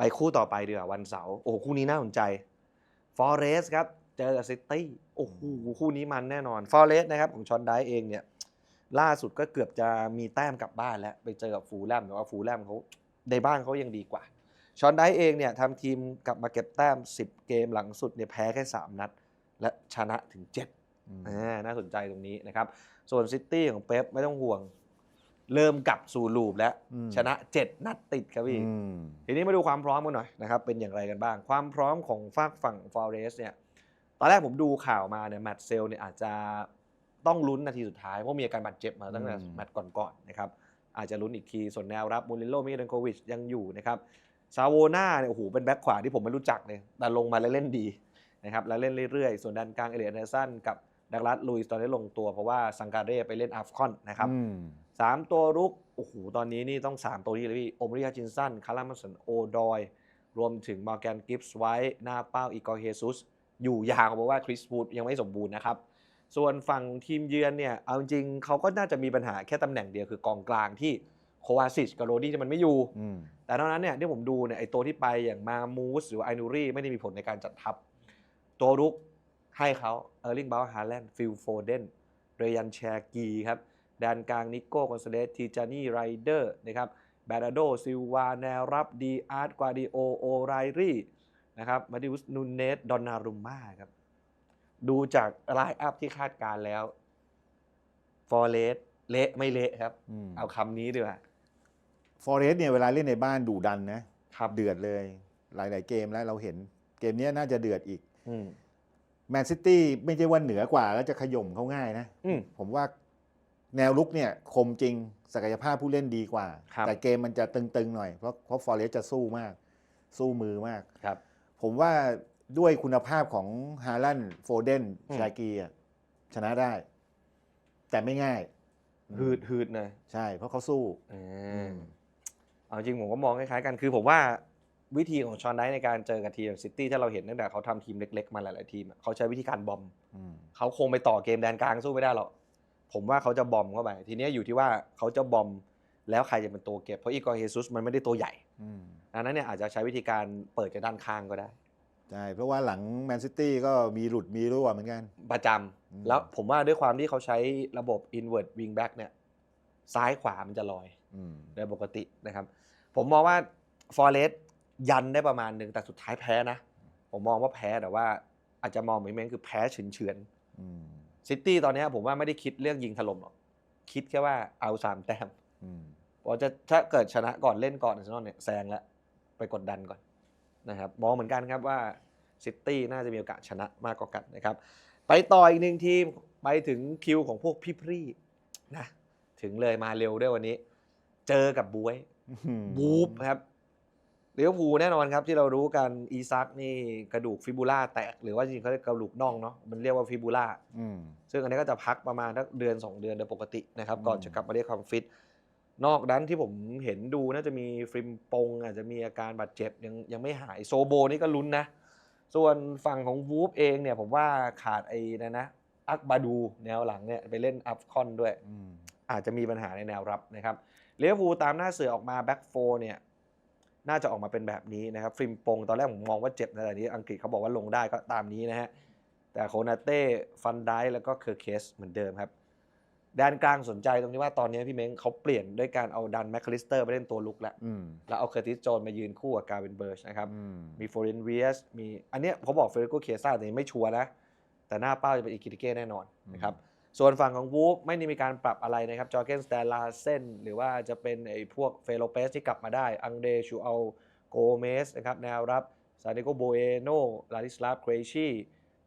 ไปคู่ต่อไปดีกว่าวันเสาร์โอ้โหคู่นี้น่าสนใจฟอเรสครับเจอกับซิตี้โอ้โหคู่นี้มันแน่นอนฟอเรสนะครับของชอนไดเองเนี่ยล่าสุดก็เกือบจะมีแต้มกลับบ้านแล้ว ไปเจอกับฟูลแลมแต่ว่าฟูลแลมเขาในบ้านเขายังดีกว่าชอนไดเองเนี่ยทำทีมกลับมาเก็บแต้ม 10 เกมหลังสุดเนี่ยแพ้แค่ 3 นัด และชนะถึง7อืมอ่าน่าสนใจตรงนี้นะครับ ส่วนซิตี้ของเป๊ปไม่ต้องห่วง เริ่มกลับสู่ลูปแล้ว อืม ชนะ 7 นัดติดครับพี่ อืม ทีนี้มาดูความพร้อมกันหน่อยนะครับเป็นอย่างไรกันบ้าง ความพร้อมของฝากฝั่งฟอเรสเนี่ยตอนแรกผมดูข่าวมาเนี่ยแมตต์เซลเนี่ยอาจจะต้องลุ้นนาทีสุดท้าย เพราะมีอาการบาดเจ็บมาตั้งแต่อืม แมตต์ก่อนๆนะครับอาจจะลุ้นอีกที ส่วนแนวรับมูรินโญ่มิเดนโควิชยังอยู่นะครับซาโวนาเนี่ยโอ้โหเป็นแบ็คขวาที่ผมไม่รู้จักเลยแต่ลงมาแล้วเล่นดีนะครับแล้วเล่นเรื่อยๆ ส่วนด้านกลางเอเลียนเนสันกับดักลัสลุยส์ตอนนี้ลงตัวเพราะว่าซังการเร่ไปเล่นอัฟคอนนะครับ อืม สามตัวรุกโอ้โหตอนนี้นี่ต้อง 3 ตัวนี้เลยพี่โอมริยาจินสันคาร์ลามันสันโอดอย รวมถึงมอร์แกนกิฟส์ไว้หน้าเป้าอีกอร์เฮซุสอยู่ยาวเพราะว่าคริสวูดยังไม่สมบูรณ์นะครับ ส่วนฝั่งทีมเยือนเนี่ยเอาจริงๆเขาก็น่าจะมีปัญหาแค่ตำแหน่งเดียวคือกองกลางที่โควาซิชกับโรดี้ที่มันไม่อยู่อืมแต่นอกนั้นเนี่ยที่ผมดูเนี่ยไอตัวที่ไปอย่างมามูสหรือไอนูรี่ไม่ได้มีผลในการจัดทัพ ตัวรุกให้เขาเออร์ลิงบาร์ฮาแลนด์ฟิลโฟเดนเรยันแชกีครับ แดนกลางนิโก้คอนเซเลสทีจานี่ไรเดอร์นะครับแบราโดซิลวาแนวรับดีอาร์ตกวาดิโอโอไรรี่นะครับมาดิอุสนูเนสดอนนารุมมาครับดูจากไลน์อัพที่คาดการณ์แล้วฟอเรสเละไม่เละครับอืมเอาคำนี้ดีกว่าฟอเรสเนี่ยเวลาเล่นในบ้านดุดันนะครับเดือดเลย หลาย ๆ เกมแล้วเราเห็นเกมเนี้ยน่าจะเดือดอีกอืมแมนซิตี้ไม่ใช่ว่าเหนือกว่าแล้วจะขย่มเขาง่ายนะอืมผมว่า แนวลุกเนี่ยคมจริงศักยภาพผู้เล่นดีกว่า ครับ แต่เกมมันจะตึงๆหน่อย เพราะเพราะฟอเรสจะสู้มาก สู้มือมาก ครับ ผมว่าด้วยคุณภาพของฮาลันโฟเดนอืม ชากีอะชนะได้ แต่ไม่ง่าย หืดหืดหน่อยใช่ เพราะเขาสู้อือืมมเอาจริงผมก็มองคล้ายๆกัน คือผมว่าวิธีของชอนไดในการเจอกับทีมซิตี้ถ้าเราเห็นตั้งแต่เขาทำทีมเล็ก ๆ มาหลายๆทีมอะเขาใช้วิธีการบอม อืม เขาคงไปต่อเกมแดนกลางสู้ไม่ได้หรอก ผมว่าเขาจะบอมเข้าไปทีเนี้ยอยู่ที่ว่าเขาจะบอมแล้วใครจะเป็นตัวเก็บเพราะอีกอร์เฮซุสมันไม่ได้ตัวใหญ่อืมดังนั้นเนี่ยอาจจะใช้วิธีการเปิดจากด้านข้างก็ได้ใช่เพราะว่าหลังแมนซิตี้ก็มีหลุดมีรั่วเหมือนกัน ประจำอืมแล้วผมว่าด้วยความที่เขาใช้ระบบ invert wing back เนี่ยซ้ายขวามันจะลอยอืมโดยปกตินะครับ ผมมองว่าฟอเรสยันได้ประมาณหนึ่งแต่สุดท้ายแพ้นะ ผมมองว่าแพ้แต่ว่าอาจจะมองเหมือนเมนคือแพ้เฉือนเฉือนอืม ซิตี้ตอนเนี้ยผมว่าไม่ได้คิดเรื่องยิงถล่มหรอก คิดแค่ว่าเอาสามแต้มอืมพอจะถ้าเกิดชนะก่อนเล่นก่อนอาร์เซนอลเนี่ยแซงแล้วไปกดดันก่อนนะครับมองเหมือนกันครับว่าซิตี้น่าจะมีโอกาสชนะมากกว่ากันนะครับ ไปต่ออีกหนึ่งทีมไปถึงคิวของพวกพี่พรี่นะถึงเลยมาเร็วด้วยวันนี้ เจอกับบวยบูฟครับเลี้ยวภูลแน่นอนครับที่เรารู้กันอีซักนี่กระดูกฟิบูล่าแตก หรือว่าจริงๆเขาเรียกกระดูกน่องเนาะมันเรียกว่าฟิบูล่าอืมซึ่งอันนี้ก็จะพักประมาณสักเดือน 2 เดือนโดยปกตินะครับอืมก่อนจะกลับมาเรียกความฟิต นอกนั้นที่ผมเห็นดูน่าจะมีฟริมปง อาจจะมีอาการบาดเจ็บยังยังไม่หายโซโบนี่ก็ลุ้นนะ ส่วนฝั่งของวูฟเองเนี่ยผมว่าขาดไอ้นะนะอักบาดูแนวหลังเนี่ยไปเล่นอัฟคอนด้วยอืมอาจจะมีปัญหาในแนวรับนะครับเลี้ยวภูลตามหน้าเสือออกมาแบ็กโฟเนี่ย น่าจะออกมาเป็นแบบนี้นะครับฟริมปงตอนแรกผมมองว่าเจ็บนะแต่นี้อังกฤษเขาบอกว่าลงได้ก็ตามนี้นะฮะแต่โคนาเต้ฟันไดแล้วก็เคอร์เคสเหมือนเดิมครับด้านกลางสนใจตรงที่ว่าตอนนี้พี่เม้งเขาเปลี่ยนด้วยการเอาดันแมคคาลิสเตอร์ไปเล่นตัวลุกแล้วอืมแล้วเอาเคอร์ติสโจนมายืนคู่กับการเวนเบิร์ชนะครับอืมมีโฟเรนเวียสมีอันเนี้ยเขาบอกเฟเดริโกเคซ่าแต่ยังไม่ชัวร์นะแต่หน้าเป้าจะเป็นอิกิติเก้แน่นอนนะครับ ส่วนฝั่งของวูฟไม่ได้มีการปรับอะไรนะครับ จอร์เกนสแตนลาเซนหรือว่าจะเป็นไอ้พวกเฟโลเปสที่กลับมาได้ อังเดชูเอาโกเมสนะครับ แนวรับซาเดโกโบเอโนลาดิสลาฟเครชี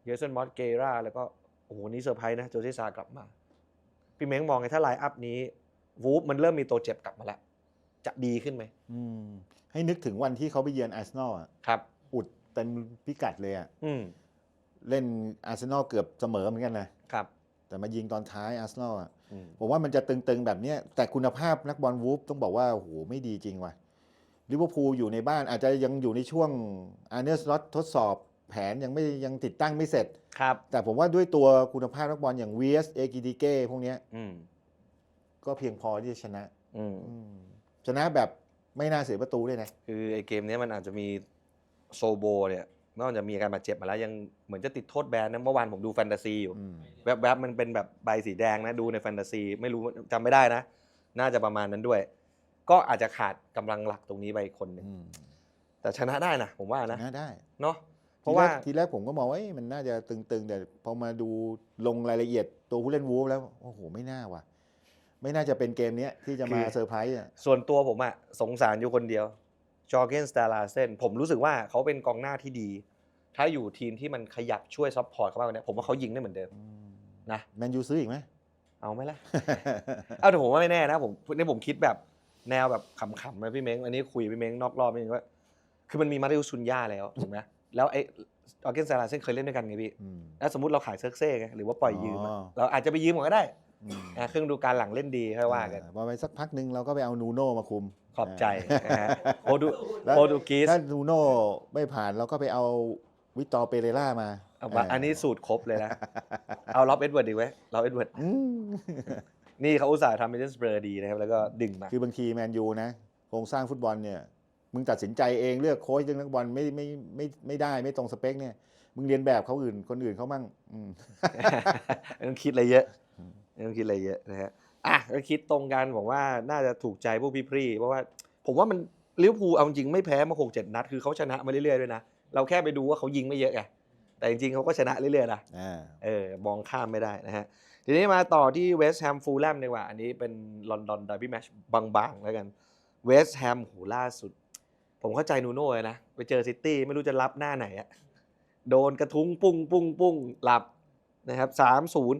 เยอร์เซนมอสเกราแล้วก็ โอ้โห นี่เซอร์ไพรส์นะ โจเซซากลับมา พี่เม้งมองไงถ้าไลน์อัพนี้วูฟมันเริ่มมีตัวเจ็บกลับมาแล้ว จะดีขึ้นไหมอืมให้นึกถึงวันที่เขาไปเยือนอาร์เซนอลอะครับ อุดเต็มพิกัดเลยอะอืมเล่นอาร์เซนอลเกือบเสมอเหมือนกันนะครับ แต่มายิงตอนท้ายอาร์เซนอลอะอืมผมว่ามันจะตึงๆแบบเนี้ยแต่คุณภาพนักบอลวูฟต้องบอกว่าโอ้โหไม่ดีจริงว่ะลิเวอร์พูลอยู่ในบ้านอาจจะยังอยู่ในช่วงอาร์เนสล็อตทดสอบแผนยังไม่ยังติดตั้งไม่เสร็จครับ แต่ผมว่าด้วยตัวคุณภาพนักบอลอย่าง VS เอกิดิเก้พวกเนี้ยอืมก็เพียงพอที่จะชนะอืมอืมชนะแบบไม่น่าเสียประตูด้วยนะ คือไอเกมเนี้ยมันอาจจะมีโซโบเนี่ย นอกจากมีอาการบาดเจ็บมาแล้วยังเหมือนจะติดโทษแบนนะเมื่อวานผมดูแฟนตาซีอยู่อืมแวบๆมันเป็นแบบใบสีแดงนะดูในแฟนตาซีไม่รู้จำไม่ได้นะ น่าจะประมาณนั้นด้วย ก็อาจจะขาดกำลังหลักตรงนี้ไปคนหนึ่งอืมแต่ชนะได้นะผมว่านะน่าได้ เนาะเพเพราะราะว่าว่าทีแรกผมก็มองว่าเอ้ยมันน่าจะตึงๆแต่พอมาดูลงรายละเอียดตัวผู้เล่นวูฟแล้วโอ้โหไม่น่าว่ะ ไม่น่าจะเป็นเกมเนี้ยที่จะมาคือเซอร์ไพรส์อะส่วนตัวผมอะสงสารอยู่คนเดียว จอร์เกนสตาลาเซนผมรู้สึกว่าเขาเป็นกองหน้าที่ดี ถ้าอยู่ทีมที่มันขยับช่วยซัพพอร์ตเขาบ้างเนี่ยผมว่าเขายิงได้เหมือนเดิมนะแมนยูซื้ออีกไหมเอาไหมล่ะ เอาแต่ผมว่าไม่แน่นะผมนี่ผมคิดแบบแนวแบบขำๆนะพี่เม้งอันนี้คุยกับพี่เม้งนอกรอบนิดนึงว่าคือมันมีมาริอุสซุนย่าแล้วถูกไหมแล้วไอ้ออร์เกนซาลาเซนเคยเล่นด้วยกันไงพี่อืมแล้วสมมติเราขายเซิร์กเซ่ไงหรือว่าปล่อยยืมอะอ๋อเราอาจจะไปยืมก่อนก็ได้ อืมอะครึ่งดูการหลังเล่นดีค่อยว่ากันอ่พอไปสักพักหนึ่งเราก็ไปเอานูโน่มาคุมขอบใจนะฮะโปรตุแล้วโปรตุกีสถ้านูโน่ไม่ผ่านเราก็ไปเอาวิตตอร์เปเรล่ามาเอามาอันนี้สูตรครบเลยนะ เอาล็อบเอ็ดเวิร์ดดีไว้ล็อบเอ็ดเวิร์ดอืมนี่เขาอุตส่าห์ทำเป็นสเปอร์ดีนะครับ แล้วก็ดึงมา คือบางทีแมนยูนะโครงสร้างฟุตบอลเนี่ย มึงตัดสินใจเองเลือกโค้ชเลือกนักบอลไม่ไม่ไม่ไม่ได้ไม่ตรงสเปคเนี่ย มึงเรียนแบบเขาอื่นคนอื่นเขามั่งอืมไม่ต้องคิดอะไรเยอะ ไม่ต้องคิดอะไรเยอะนะฮะอะก็คิดตรงกันผมว่าน่าจะถูกใจพวกพี่พรีเพราะว่า ผมว่ามันลิเวอร์พูลเอาจริงไม่แพ้มาหกเจ็ดนัด คือเขาชนะมาเรื่อยๆด้วยนะ เราแค่ไปดูว่าเขายิงไม่เยอะไงแต่จริงๆเขาก็ชนะเรื่อยๆนะอ่าเออมองข้ามไม่ได้นะฮะทีนี้มาต่อที่เวสต์แฮมฟูลแลมดีกว่า อันนี้เป็นลอนดอนดาร์บี้แมชบางๆแล้วกันเวสต์แฮมหูล่าสุด ผมเข้าใจนูโน่เลยนะ ไปเจอซิตี้ไม่รู้จะรับหน้าไหนอะโดนกระทุ้งปุ้งปุ้งปุ้งหลับนะครับสามศูนย์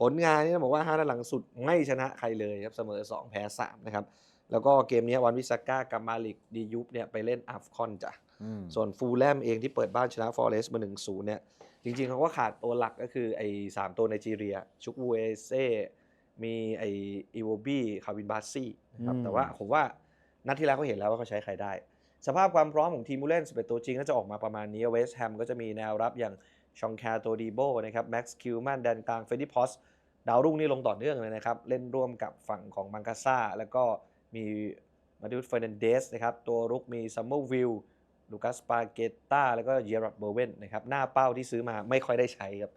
ผลงานนี่ต้องบอกว่าห้านัดหลังสุดไม่ชนะใครเลยครับเสมอ 2 แพ้3นะครับแล้วก็เกมนี้วันวิสาก้ากับมาลิกดียุบเนี่ยไปเล่นอัฟคอนจ้ะอืมส่วนฟูลแลมเองที่เปิดบ้านชนะฟอเรสต์มา1-0เนี่ยจริงๆเขาก็ขาดตัวหลักก็คือไอ้สามตัวไนจีเรีย ชุกวูเอเซมีไอ้อีโวบี้คาวินบาซี่นะครับอืมแต่ว่าผมว่านัดที่แล้วก็เห็นแล้วว่าเขาใช้ใครได้ สภาพความพร้อมของทีมผู้เล่น11ตัวจริงก็จะออกมาประมาณนี้เวสต์แฮมก็จะมีแนวรับอย่างชองแคร์โตดีโบนะครับแม็กซ์คิวแมนแดนกลางเฟรดดี้พอส ดาวรุ่งนี่ลงต่อเนื่องเลยนะครับ เล่นร่วมกับฝั่งของบังกาซ่า แล้วก็มีมาดิวเฟอร์นันเดสนะครับ ตัวรุกมีซัมเมอร์วิลลูกัสปาเกตตาแล้วก็เยอร์ดเบอร์เวนนะครับ หน้าเป้าที่ซื้อมาไม่ค่อยได้ใช้ครับ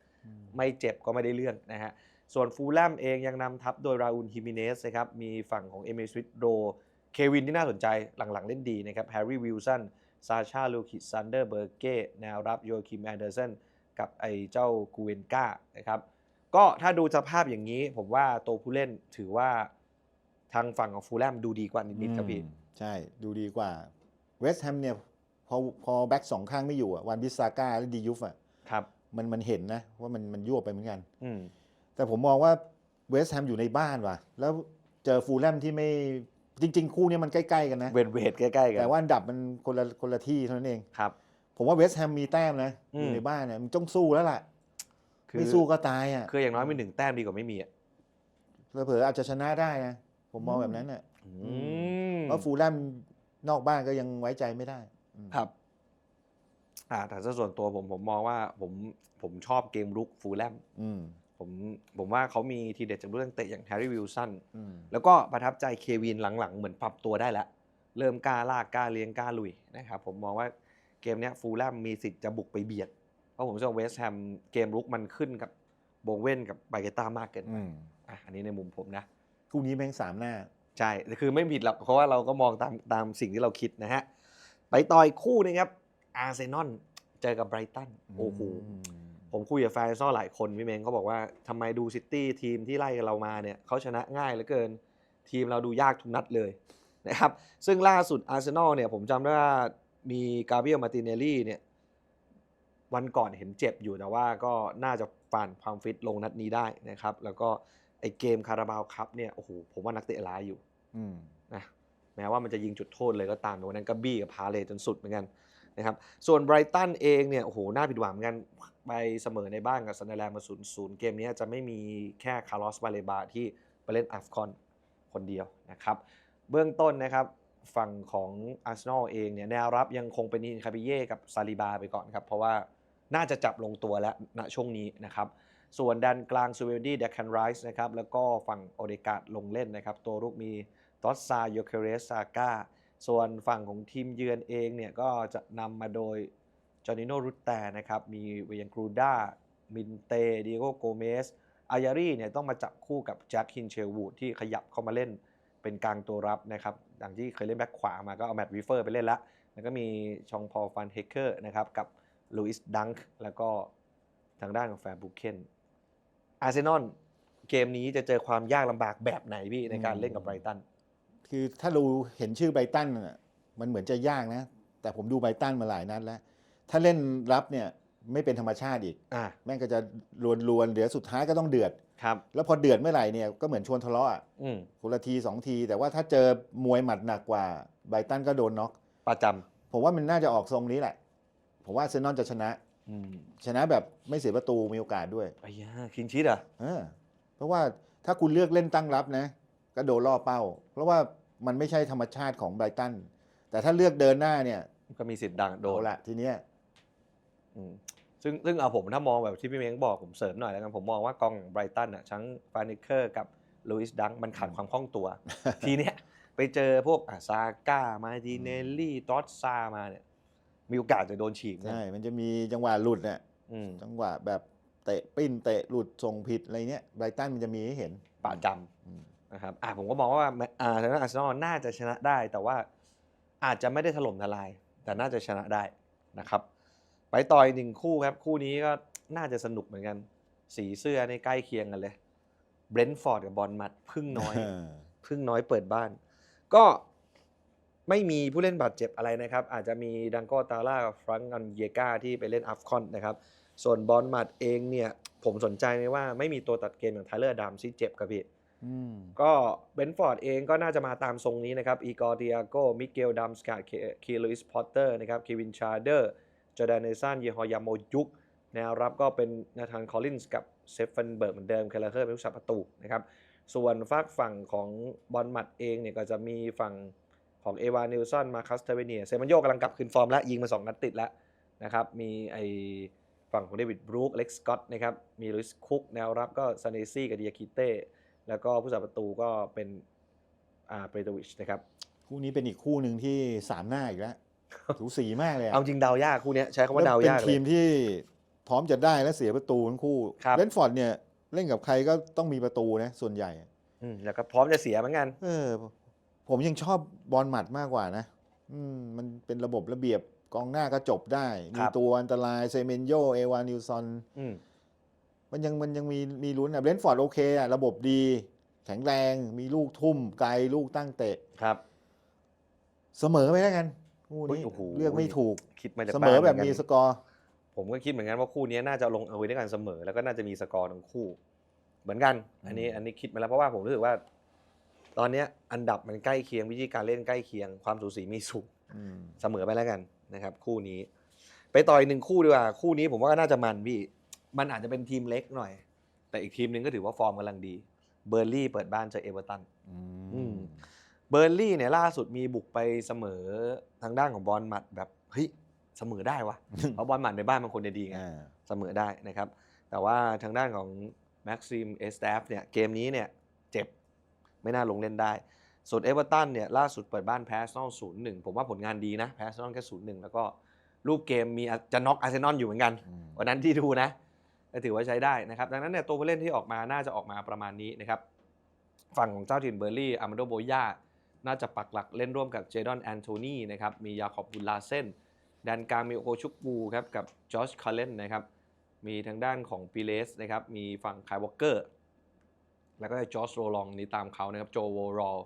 ไม่เจ็บก็ไม่ได้เรื่องนะฮะ ส่วนฟูลแลมเองยังนำทัพโดยราอูลฮิมิเนสนะครับ มีฝั่งของเอเมสวิตโรเควินที่น่าสนใจหลังๆเล่นดีนะครับ แฮร์รี่วิลสัน ซาชาลูคิสซันเดอร์เบอร์เก้ แนวรับโยคิมแอนเดอร์สันกับไอ้เจ้ากูเวนกานะครับ ก็ถ้าดูสภาพอย่างนี้ ผมว่าตัวผู้เล่นถือว่าทางฝั่งของฟูลแลมดูดีกว่านิดๆครับพี่อืมใช่ดูดีกว่าเวสต์แฮมเนี่ยพอพอแบ็กสองข้างไม่อยู่อะวันบิสซาก้าและดียุฟอะครับมันมันเห็นนะ ว่ามันมันยั่วไปเหมือนกันอืมแต่ผมมองว่าเวสต์แฮมอยู่ในบ้านว่ะ แล้วเจอฟูลแลมที่ไม่จริง ๆ คู่เนี้มันใกล้ ๆ กันนะเวทเวทใกล้ๆกันแต่ว่าอันดับมันคนละคนละที่เท่านั้นเองครับ ผมว่าเวสต์แฮมมีแต้มนะอืมอยู่ในบ้านเนี่ยมันต้องสู้แล้วล่ะคือ ไม่สู้ก็ตายอะคืออย่างน้อยมีหนึ่งแต้มดีกว่าไม่มีอะเผลอๆอาจจะชนะได้นะผมมองแบบนั้นน่ะมเพราะฟูลแลมนอกบ้านก็ยังไว้ใจไม่ได้อืมครับ อ่า แต่ถ้าส่วนตัวผมผมมองว่า ผมผมชอบเกมรุกฟูลแลมอืมผมผมว่าเขามีทีเด็ดจากลูกนักเตะอย่างแฮร์รี่วิลสันอืมแล้วก็ประทับใจเควินหลังๆ เหมือนปรับตัวได้แล้ว เริ่มกล้าลากกล้าเลี้ยงกล้าลุยนะครับ ผมมองว่าเกมเนี้ยฟูลแลมมีสิทธิ์จะบุกไปเบียด เพราะผมเชื่อว่าเวสต์แฮมเกมรุกมันขึ้นกับโบงเว่นกับไบเกต้ามากเกินไปอืมอะอันนี้ในมุมผมนะคู่นี้แม่งสามหน้า ใช่แต่คือไม่ผิดหรอกเพราะว่าเราก็มองตามตามสิ่งที่เราคิดนะฮะ ไปต่อยคู่นึงครับอาร์เซนอลเจอกับไบรตันโอ้โหผมคุยกับแฟนซ่อหลายคนพี่เมงเขาบอกว่าทำไมดูซิตี้ทีมที่ไล่กับเรามาเนี่ยเขาชนะง่ายเหลือเกิน ทีมเราดูยากทุกนัดเลยนะครับ ซึ่งล่าสุดอาร์เซนอลเนี่ยผมจำได้ว่ามีกาเบรียลมาติเนลลี่เนี่ย วันก่อนเห็นเจ็บอยู่แต่ว่าก็น่าจะฝ่านความฟิตลงนัดนี้ได้นะครับ แล้วก็ไอเกมคาราบาวคัพเนี่ยโอ้โหผมว่านักเตะร้ายอยู่อืมนะแม้ว่ามันจะยิงจุดโทษเลยก็ตามแต่วันนั้นก็บี้กับพาเลจนสุดเหมือนกันนะครับส่วนไบรตันเองเนี่ยโอ้โหน่าผิดหวังเหมือนกันไปเสมอในบ้านกับซันเดอร์แลนด์มา0ูนย์เกมนี้จะไม่มีแค่คาร์ลอสบาเลบาที่ไปเล่นอัฟคอนคนเดียวนะครับ เบื้องต้นนะครับฝั่งของอาร์เซนอลเองเนี่ยแนวรับยังคงเป็นนินคาบิเย่กับซาลิบาไปก่อนครับ เพราะว่า น่าจะจับลงตัวแล้วณช่วงนี้นะครับ ส่วนด้านกลางซูเวลดี้เดคันไรส์นะครับ แล้วก็ฝั่งโอเดกาดลงเล่นนะครับ ตัวรุกมีตอสซาโยเคเรสซาก้า ส่วนฝั่งของทีมเยือนเองเนี่ยก็จะนำมาโดยจอร์นิโนรุตแตนะครับ มีเวียนกรูด้า มินเตดิโกโกเมส อายารีเนี่ยต้องมาจับคู่กับแจ็คฮินเชลวูดที่ขยับเข้ามาเล่นเป็นกลางตัวรับนะครับอย่างที่เคยเล่นแบ็คขวามาก็เอาแมตต์วีเฟอร์ไปเล่นละแล้วก็มีชองพอลฟันเฮเกอร์นะครับกับ ลูอิสดังค์แล้วก็ทางด้านของแฟร์บุเคนอาร์เซนอลเกมนี้จะเจอความยากลำบากแบบไหนพี่ในการเล่นกับไบรตัน คือถ้าเราเห็นชื่อไบรตันน่ะมันเหมือนจะยากนะ แต่ผมดูไบรตันมาหลายนัดแล้ว ถ้าเล่นรับเนี่ยไม่เป็นธรรมชาติอีกอ่าแม่งก็จะลวนๆเดี๋ยวสุดท้ายก็ต้องเดือดครับ แล้วพอเดือดเมื่อไหร่เนี่ยก็เหมือนชวนทะเลาะอะอืมคนละทีสองที แต่ว่าถ้าเจอมวยหมัดหนักกว่าไบรตันก็โดนน็อกประจผมว่ามันน่าจะออกทรงนี้แหละ ผมว่าอาร์เซนอลจะชนะำอืมชนะแบบไม่เสียประตูมีโอกาสด้วยไอ้ยาคินชิดอะ เออเพราะว่าถ้าคุณเลือกเล่นตั้งรับนะก็โดนล่อเป้า เพราะว่ามันไม่ใช่ธรรมชาติของไบรตันแต่ถ้าเลือกเดินหน้าเนี่ยก็มีสิทธิ์ดังโดโดนนละทีเนี้ยอืมซึ่งซึ่งเอาผมถ้ามองแบบที่พี่เม้งบอกผมเสริมหน่อยแล้วกันผมมองว่ากองไบรตันอะทั้งฟานิเคอร์กับลูอิสดังมันขาดความคล่องตัว ทีเนี้ยไปเจอพวกอะซาก้ามาดิเนลลี่ตอสซามาเนี่ย มีโอกาสจะโดนฉีกนะใช่ มันจะมีจังหวะหลุดเนี่ยอืมจังหวะแบบเตะปิ้นเตะหลุดส่งผิดอะไรเนี้ยไบรตันมันจะมีให้เห็นปะจอืมำนะครับอะผมก็มองว่าอ่าทางด้านอาร์เซนอลน่าจะชนะได้ แต่ว่าอาจจะไม่ได้ถล่มทลาย แต่น่าจะชนะได้นะครับ ไปต่อยหนึ่งคู่ครับ คู่นี้ก็น่าจะสนุกเหมือนกัน สีเสื้อในใกล้เคียงกันเลยเบรนท์ฟอร์ดกับบอลมัดพึ่งน้อยพึ่งน้อยเปิดบ้าน ก็ ไม่มีผู้เล่นบาดเจ็บอะไรนะครับ อาจจะมีดังโกตาล่ากับฟรังก์อันเยกาที่ไปเล่นอัฟคอนนะครับ ส่วนบอลมัดเองเนี่ย ผมสนใจไหมว่าไม่มีตัวตัดเกมอย่างไทเลอร์ดัมที่เจ็บครับพี่อืมก็เบนฟอร์ดเองก็น่าจะมาตามทรงนี้นะครับ อีกอร์ดิอาโกมิเกลดัมสกาดคีลุยส์พอตเตอร์นะครับเควินชาร์เดอร์จอร์แดนเนสันเยฮอยาโมยุกแนวรับก็เป็นนาธานคอลลินส์กับเซฟเฟนเบิร์กเหมือนเดิมเคลเลอร์เป็นผู้สับประตูนะครับ ส่วนฝากฝั่งของบอลมัดเองเนี่ยก็จะมีฝั่ง ของเอวานิลสันมาคัสเทเวเนียเซมันโยกำลังกลับคืนฟอร์มแล้ว ยิงมา 2 นัดติดแล้วนะครับมีไอฝั่งของเดวิดบรูคเล็กสกอตนะครับมีลุยส์คุกแนวรับก็ซาเนซี่กับเดียคิเต้แล้วก็ผู้สับประตูก็เป็นอ่าเปโตวิชนะครับคู่นี้เป็นอีกคู่หนึ่งที่สามหน้าอีกแล้วสูสีมากเลยอะเอาจริงเดาวยากคู่เนี้ยใช้คำว่าแล้วเดาเป็นยากเลทียมที่พร้อมจะได้และเสียประตูทั้งคู่ครับเลนฟอร์ดเนี่ยเล่นกับใครก็ต้องมีประตูนะส่วนใหญ่อืมแล้วก็พร้อมจะเสียเหมือนกันเออ ผมยังชอบบอลหมัดมากกว่านะอืมมันเป็นระบบระเบียบกองหน้าก็จบได้คมีรับตัวอันตรายเซเมนโยเอวานิลซอนอืมมันยังมันยังมีมีลุ้นอะเบรนท์ฟอร์ดโอเคอะระบบดี แข็งแรงมีลูกทุ่ม ไกลลูกตั้งเตะครับ เสมอไปแล้วกันคู่เฮ้ยนี้โอ้โหเลือกไม่ถูกคิดมาจากเสมอบ้านแบบหนมีกันสกอร์ผมก็คิดเหมือนกันว่าคู่นี้น่าจะลงเอาไว้ด้วยกันเสมอ แล้วก็น่าจะมีสกอร์ทั้งคู่ เหมือนกัน อันนี้อันนี้คิดมาแล้วเพราะว่าผมรู้สึกว่า ตอนเนี้ยอันดับมันใกล้เคียงวิธีการเล่นใกล้เคียงความสูสีมีสูงอืมเสมอไปแล้วกันนะครับ คู่นี้ ไปต่ออีกหนึ่งคู่ดีกว่า คู่นี้ผมว่าก็น่าจะมันพี่ มันอาจจะเป็นทีมเล็กหน่อย แต่อีกทีมหนึ่งก็ถือว่าฟอร์มกำลังดี เบอร์ลี่เปิดบ้านเจอเอเวอร์ตันอือืมมเบอร์ลี่เนี่ยล่าสุดมีบุกไปเสมอทางด้านของบอลหมัดแบบเฮ้ยเสมอได้วะเพราะบอลหมัดในบ้านมันควรจะดีไงอ่าเสมอได้นะครับ แต่ว่าทางด้านของแม็กซิมเอสตฟเนี่ยเกมนี้เนี่ยเจ็บ ไม่น่าลงเล่นได้ ส่วนเอเวอร์ตันเนี่ยล่าสุดเปิดบ้านแพ้อาร์เซนอลศูนย์หนึ่งผมว่าผลงานดีนะแพ้อาร์เซนอลแค่ศูนย์หนึ่งแล้วก็รูปเกมมีจะน็อกอาร์เซนอลอยู่เหมือนกันอืมวันนั้นที่ดูนะก็ถือว่าใช้ได้นะครับ ดังนั้นเนี่ยตัวผู้เล่นที่ออกมาน่าจะออกมาประมาณนี้นะครับ ฝั่งของเจ้าถิ่นเบอร์ลี่อามาโดโบยาน่าจะปักหลักเล่นร่วมกับเจดอนแอนโทนีนะครับ มียาขอบบุลลาเซนแดนกลางมีโอโกชุกบูครับกับจอชคาร์เลนนะครับ มีทางด้านของปีเลสนะครับ มีฝั่งคายวอลเกอร์ แล้วก็จอร์จโรลองนี่ตามเขานะครับโจโวรอล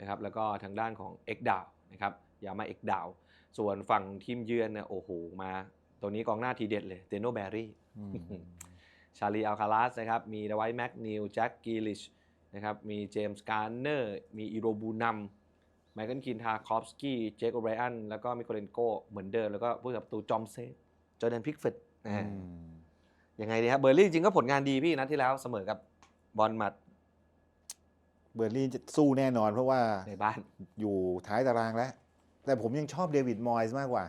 นะครับแล้วก็ทางด้านของเอ็กดาวนะครับยามาเอ็กดาวส่วนฝั่งทีมเยือนเนี่ยโอ้โหมาตัวนี้กองหน้าทีเด็ดเลยเดโนแบรี่อืมชาลีอัลคาลัสนะครับมีดไวท์แม็กนิลแจ็คกีลิชนะครับมีเจมส์การ์เนอร์มีอีโรบูนัมไมเคิลคินทาคอฟสกี้เจคโอไบรอันแล้วก็มิโคเลนโกเหมือนเดิมแล้วก็ผู้สับประตูจอมเซฟจอร์แดนพิกเฟตอืมยังไงดีครับเบอร์ลี่จริงๆก็ผลงานดีพี่นัดที่แล้วเสมอกับ บอลมัดเบอร์ลี่จะสู้แน่นอนเพราะว่าในบ้านอยู่ท้ายตารางแล้ว แต่ผมยังชอบเดวิดมอยส์มากกว่า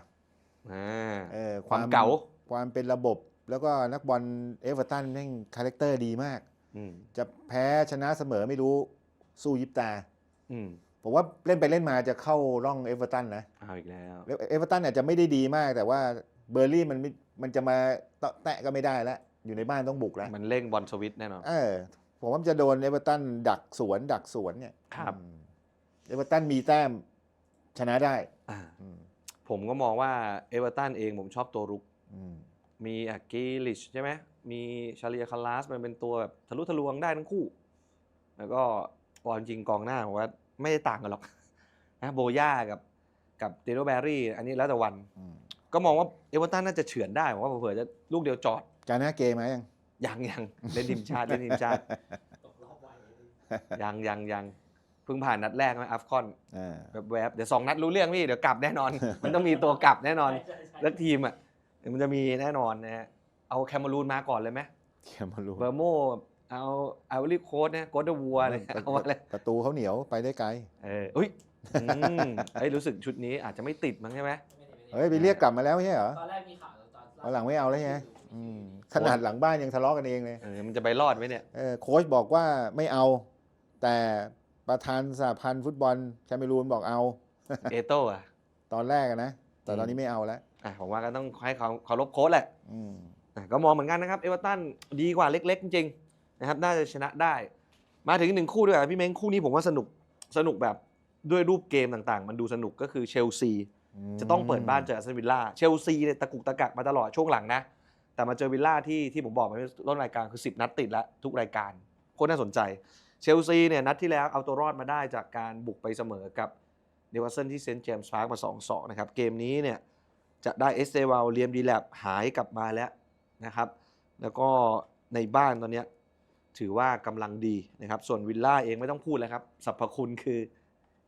อ่าเออความเก๋าความเป็นระบบแล้วก็นักบอลเอเวอร์ตันแม่งคาแรคเตอร์ดีมากอืมจะแพ้ชนะเสมอไม่รู้สู้ยิบตาอืมผมผมว่าเล่นไปเล่นมาจะเข้าร่องเอเวอร์ตันนะเอาอีกแล้วแล้วเอเวอร์ตันอาจจะไม่ได้ดีมาก แต่ว่าเบอร์ลี่มันไม่มันจะมาเตะแตะก็ไม่ได้แล้วอยู่ในบ้านต้องบุกแล้ว มันเร่งบอลสวิตช์แน่นอนเออ ผมว่ามันจะโดนเอเวอร์ตันดักสวนดักสวนเนี่ยครับอืมเอเวอร์ตันมีแต้มชนะได้อ่าอืมผมก็มองว่าเอเวอร์ตันเองผมชอบตัวรุกอืมมีอากิลิชใช่ไหมมีชาเลียคาลาสมันเป็นตัวแบบทะลุทะลวงได้ทั้งคู่ แล้วก็ความจริงกองหน้าผมว่าไม่ได้ต่างกันหรอกนะโบย่ากับกับเดโรแบรี่ อันนี้แล้วแต่วันอืมก็มองว่าเอเวอร์ตันน่าจะเฉือนได้ผมว่าเผื่อๆจะลูกเดียวจอด การหน้าเกมไหมยัง ยังยังเล่นทีมชาติเล่นทีมชาติยังยังยังเพิ่งผ่านนัดแรกนะอัฟคอนอ่าแบบแวบๆเดี๋ยวสองนัดรู้เรื่องพี่เดี๋ยวกลับแน่นอน มันต้องมีตัวกลับแน่นอนแล้วทีมอะเดี๋ยวมันจะมีแน่นอนนะฮะเอาแคมเมรูนมาก่อนเลยไหมเกมมารู้เบอร์โมเอาไอวอรี่โค้ดเนี่ยโค้ดเดอะวัวเนี่ยเอามาเลยประตูเขาเหนียวไปได้ไกลเอออุ้ยอืมเอ้ยรู้สึกชุดนี้อาจจะไม่ติดมั้งใช่ไหมเฮ้ยไปเรียกกลับมาแล้วไม่ใช่เหรอตอนแรกมีข่าวตอนเอาหลังไม่เอาแล้วไงอืม ขนาดหลังบ้านยังทะเลาะกันเองเลยเออมันจะไปรอดไหมเนี่ย เออโค้ชบอกว่าไม่เอา แต่ประธานสหพันธ์ฟุตบอลแคเมรูนบอกเอา เอโต้อะตอนแรกอะนะ แต่ตอนนี้ไม่เอาแล้วอะผมว่าก็ต้องให้เขาเคารพโค้ดแหละอืมอะก็มองเหมือนกันนะครับ เอเวอร์ตันดีกว่าเล็ก ๆ จริงๆนะครับ น่าจะชนะได้ มาถึงอีกหนึ่งคู่ด้วยกันพี่เม้งคู่นี้ผมว่าสนุกสนุกแบบด้วยรูปเกมต่างๆ มันดูสนุกก็คือเชลซี จะต้องเปิดบ้านเจออาร์เซนวิลล่าเชลซีเนี่ยตะกุกตะกักมาตลอดช่วงหลังนะ แต่มาเจอวิลล่าที่ที่ผมบอกไปต้นรายการคือ 10 นัดติดแล้วทุกรายการโคตรน่าสนใจ เชลซีเนี่ยนัดที่แล้วเอาตัวรอดมาได้จากการบุกไปเสมอกับเดวัสันที่เซนต์เจมส์พาร์คมา2-2นะครับเกมนี้เนี่ยจะได้เอสเตวาลเลียมดีแลบหายกลับมาแล้วนะครับ แล้วก็ในบ้านตอนนี้ถือว่ากำลังดีนะครับ ส่วนวิลล่าเองไม่ต้องพูดแล้วครับสรรพคุณคือ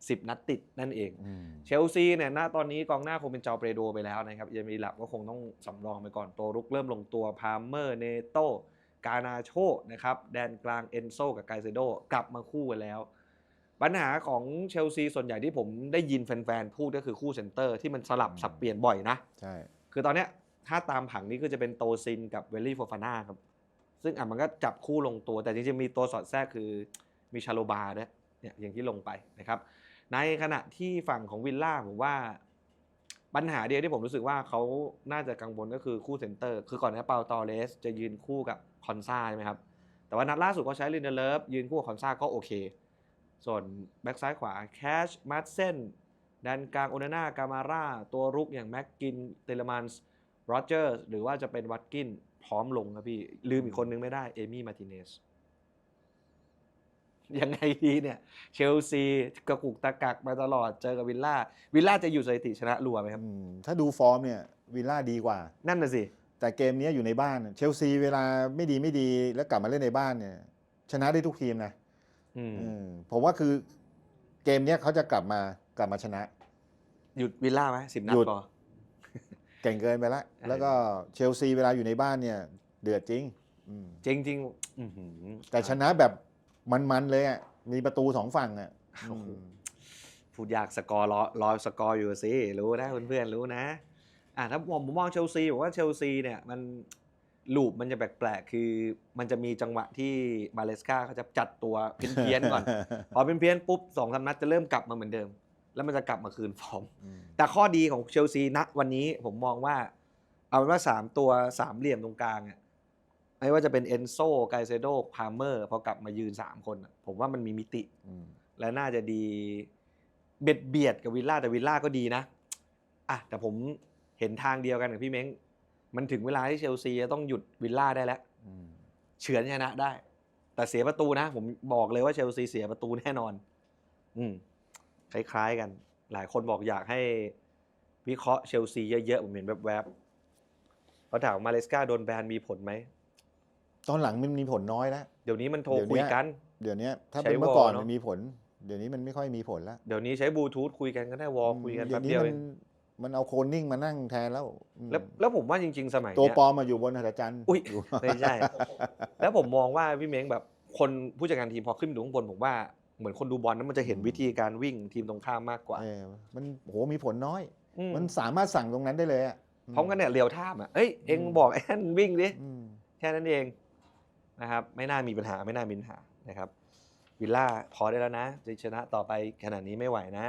10 นัดติดนั่นเองอืมเชลซีเนี่ยณตอนนี้กองหน้าคงเป็นเจาเปโดไปแล้วนะครับยังมีหลับก็คงต้องสำรองไปก่อนตัวรุกเริ่มลงตัวพาเมอร์เนโตกานาโชนะครับแดนกลางเอนโซกับไกเซโดกลับมาคู่กันแล้ว ปัญหาของเชลซีส่วนใหญ่ที่ผมได้ยินแฟนๆพูดก็คือคู่เซนเตอร์ที่มันสลับสับเปลี่ยนบ่อยนะใช่คือตอนเนี้ยถ้าตามผังนี้ก็จะเป็นโตซินกับเวลลี่โฟฟาน่าครับซึ่งอะมันก็จับคู่ลงตัวแต่จริงๆมีตัวสอดแทรกคือมีชาโลบาด้วยเนี่ยอย่างที่ลงไปนะครับ ในขณะที่ฝั่งของวิลล่าผมว่าปัญหาเดียวที่ผมรู้สึกว่าเขาน่าจะกังวลก็คือคู่เซนเตอร์ คือก่อนหน้าเปาตอเลส จะยืนคู่กับคอนซาใช่ไหมครับ แต่ว่านัดล่าสุดเขาใช้ลินเดเลฟยืนคู่กับคอนซาก็โอเค ส่วนแบ็กซ้ายขวาแคชมาร์เซนแดนกลางโอนาน่ากามาร่า ตัวรุกอย่างแม็กกินเตเลมันส์โรเจอร์หรือว่าจะเป็นวัตกินพร้อมลงครับพี่ ลืมอีกคนนึงไม่ได้ เอมี่มาติเนส ยังไงดีเนี่ย เชลซีกระกุกตะกักมาตลอดเจอกับวิลล่าวิลล่าจะอยู่สถิติชนะรัวไหมครับ อืมถ้าดูฟอร์มเนี่ยวิลล่าดีกว่า นั่นน่ะสิ แต่เกมเนี้ยอยู่ในบ้านเชลซีเวลาไม่ดีไม่ดีแล้วกลับมาเล่นในบ้านเนี่ย ชนะได้ทุกทีมนะอืมอืมผมว่าคือเกมเนี้ยเขาจะกลับมากลับมาชนะ หยุดวิลล่าไหมสิบนัดหยุด พอ เก่งเกินไปละเออ แล้วก็เชลซีเวลาอยู่ในบ้านเนี่ย เดือดจริงอืมจริงจริงๆอื้อหือแต่ชนะแบบ มันๆเลยอะมีประตูสองฝั่งอะโอ้โหอืมพูดอยากสกอร์รอรอสกอร์อยู่สิรู้นะเพื่อนๆรู้นะอะถ้าผมผมมองเชลซีผมว่าเชลซีเนี่ยมันลูปมันจะแปลกๆ คือมันจะมีจังหวะที่มาเลสกาเขาจะจัดตัวเพี้ยนๆก่อน พอเพี้ยนๆปุ๊บสองสามนัดจะเริ่มกลับมาเหมือนเดิม แล้วมันจะกลับมาคืนฟอร์มอืมแต่ข้อดีของเชลซีณวันนี้ผมมองว่า เอาเป็นว่าสามตัวสามเหลี่ยมตรงกลางอะ ไม่ว่าจะเป็นเอนโซไกเซโดพาเมอร์พอกลับมายืนสามคนอะผมว่ามันมีมิติอืมและน่าจะดีเบียดเบียดกับวิลล่าแต่วิลล่าก็ดีนะอะแต่ผมเห็นทางเดียวกันกับพี่เม้งมันถึงเวลาที่เชลซีจะต้องหยุดวิลล่าได้แล้วอืมเฉือนชนะได้ แต่เสียประตูนะ ผมบอกเลยว่าเชลซีเสียประตูแน่นอน อืมคล้ายๆกัน หลายคนบอกอยากให้วิเคราะห์เชลซีเยอะๆผมเห็นแวบๆเขาถามว่ามาเลสกาโดนแบนมีผลไหม ตอนหลังมันมีผลน้อยแล้ว เดี๋ยวนี้มันโทรเดี๋ยวคุเนี้ยยกัน เดี๋ยวเนี้ยถ้าใช้เป็นเมื่อก่อนวอลเนอะ มันมีผล เดี๋ยวนี้มันไม่ค่อยมีผลแล้วเดี๋ยวนี้ใช้บลูทูธคุยกันก็ได้วอลคุยกันเดี๋แป๊ยวบนี้เดียวมัเอนงมันเอาโคนนิ่งมานั่งแทนแล้วอืมแล้วแล้วผมว่าจริง ๆ สมัยตัวเนี้ย ปลอมมาอยู่บนหัตถจันทร์อุ๊ยยู่ ไม่ใช่ แล้วผมมองว่าพี่เม้งแบบคนผู้จัดการทีมพอขึ้นไปดูข้างบนผมว่าเหมือนคนดูบอลนั้นมันจะเห็นวิธีการวิ่งทีมตรงข้ามมากกว่าเออมันโหมีผลน้อย อืมมันสามารถสั่งตรงนั้นได้เลยอะพร้อมกันเนี่ยเรียวท่ามอะเอ้ยเอ็งอืมบอกไอ้นั่นวิ่งดิอืมแค่นั้นเอง นะครับไม่น่ามีปัญหาไม่น่ามีปัญหานะครับวิลล่าพอได้แล้วนะจะชนะต่อไปขนาดนี้ไม่ไหวนะ